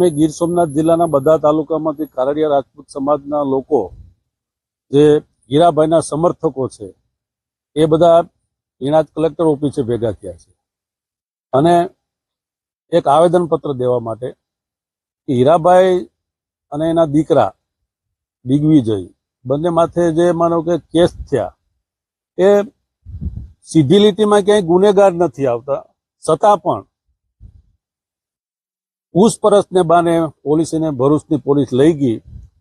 અમે ગીર સોમનાથ જિલ્લાના બધા તાલુકામાંથી કારડિયા રાજપૂત સમાજના લોકો જે હીરાભાઈના સમર્થકો છે, એ બધા ઈણાજ કલેક્ટર ઓફિસે ભેગા થયા છે. અને એક આવેદનપત્ર દેવા માટે કે હીરાભાઈ અને એના દીકરા દિગ્વિજય બંને માથે જે માનો કે કેસ થયા, એ સીધી લીટીમાં ક્યાંય ગુનેગાર નથી આવતા, છતાં પણ પૂછપરછને બાને પોલીસને ભરૂચની પોલીસ લઈ ગઈ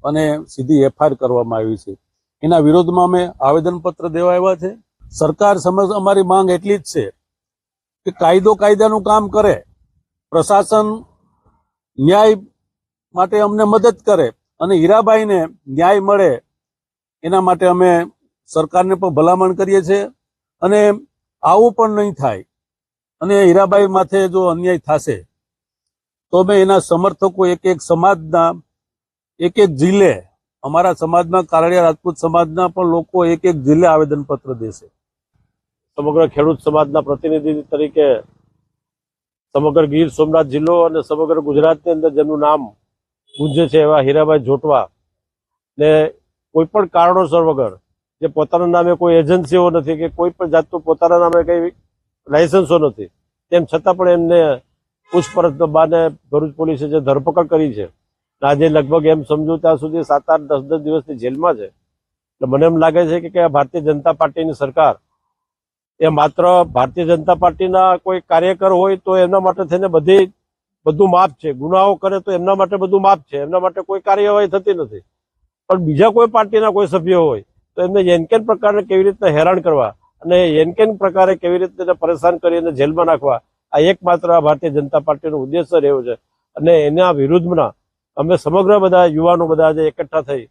અને સીધી એફઆઈઆર કરવામાં આવી છે. એના વિરોધમાં અમે આવેદનપત્ર દેવા આવ્યા છે. સરકાર સમજ અમારી માંગ એટલી જ છે કે કાયદો કાયદાનું કામ કરે. પ્રશાસન ન્યાય માટે અમને મદદ કરે અને હીરાબાઈને ન્યાય મળે એના માટે અમે સરકારને પણ ભલામણ કરીએ છીએ અને આવું પણ નહીં થાય. અને હીરાબાઈ માથે જો અન્યાય થશે તો અમે એના સમર્થકો એક એક સમાજના, એક એક જિલ્લે, અમારા સમાજમાં કારડિયા રાજપૂત સમાજના પણ લોકો એક એક જિલ્લે આવેદનપત્ર દેશે. સમગ્ર ખેડૂત સમાજના પ્રતિનિધિ તરીકે સમગ્ર ગીર સોમનાથ જિલ્લો અને સમગ્ર ગુજરાતની અંદર જેમનું નામ ગુંજે છે એવા હીરાભાઈ જોટવા ને કોઈ પણ કારણોસર વગર, જે પોતાના નામે કોઈ એજન્સીઓ નથી કે કોઈ પણ જાતનું પોતાના નામે કંઈ લાયસન્સો નથી, તેમ છતાં પણ એમને પૂછપરછ બાને ભરૂચ પોલીસે જે ધરપકડ કરી છે આજે લગભગ એમ સમજુ ત્યાં સુધી સાત આઠ દસ દસ દિવસની જેલમાં છે. એટલે મને એમ લાગે છે કે આ ભારતીય જનતા પાર્ટીની સરકાર એ માત્ર ભારતીય જનતા પાર્ટીના કોઈ કાર્યકર હોય તો એમના માટે થઈને બધી, બધું માફ છે. ગુનાઓ કરે તો એમના માટે બધું માફ છે. એમના માટે કોઈ કાર્યવાહી થતી નથી. પણ બીજા કોઈ પાર્ટીના કોઈ સભ્ય હોય તો એમને એનકેન પ્રકારને કેવી રીતના હેરાન કરવા અને એનકેન પ્રકારે કેવી રીતે પરેશાન કરી અને જેલમાં નાખવા આ એકમાત્ર આ ભારતીય જનતા પાર્ટીનો ઉદ્દેશ્ય રહ્યો છે. અને એના વિરુદ્ધમાં અમે સમગ્ર બધા યુવાનો બધા આજે એકઠા થઈ